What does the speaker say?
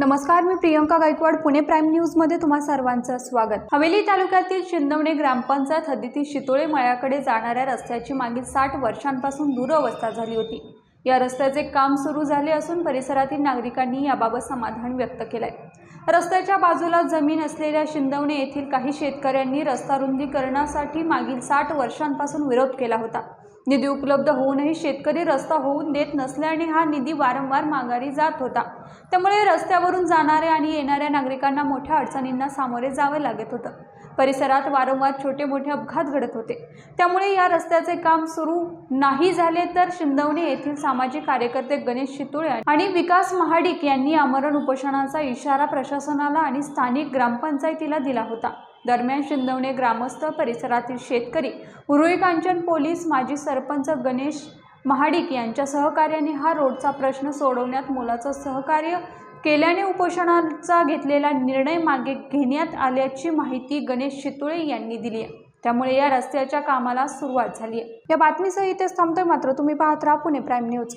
नमस्कार मी प्रियंका गायकवाड पुणे प्राईम न्यूजमध्ये तुम्हा सर्वांचं स्वागत. हवेली तालुक्यातील शिंदवणे ग्रामपंचायत हद्दीतील शितोळे मळ्याकडे जाणाऱ्या रस्त्याची मागील साठ वर्षांपासून दुरवस्था झाली होती. या रस्त्याचे काम सुरू झाले असून परिसरातील नागरिकांनी याबाबत समाधान व्यक्त केलंय. रस्त्याच्या बाजूला जमीन असलेल्या शिंदवणे येथील काही शेतकऱ्यांनी रस्ता रुंदीकरणासाठी मागील साठ वर्षांपासून विरोध केला होता. निधी उपलब्ध होऊनही शेतकरी रस्ता होऊन देत नसल्याने हा निधी वारंवार माघारी जात होता. त्यामुळे रस्त्यावरून जाणाऱ्या आणि येणाऱ्या नागरिकांना मोठ्या अडचणींना सामोरे जावे लागत होतं. परिसरात वारंवार छोटे मोठे अपघात घडत होते. त्यामुळे या रस्त्याचे काम सुरू नाही झाले तर शिंदवणे येथील सामाजिक कार्यकर्ते गणेश शितोळे आणि विकास महाडिक यांनी आमरण उपोषणाचा इशारा प्रशासनाला आणि स्थानिक ग्रामपंचायतीला दिला होता. दरम्यान शिंदवणे ग्रामस्थ परिसरातील शेतकरी उरुळी कांचन पोलीस माजी सरपंच गणेश महाडिक यांच्या सहकार्याने हा रोडचा प्रश्न सोडवण्यात मोलाचं सहकार्य केल्याने उपोषणाचा घेतलेला निर्णय मागे घेण्यात आल्याची माहिती गणेश शितुळे यांनी दिली आहे. त्यामुळे या रस्त्याच्या कामाला सुरुवात झाली आहे. या बातमीसह इथेच थांबतोय मात्र तुम्ही पाहत राहा पुणे प्राईम न्यूज.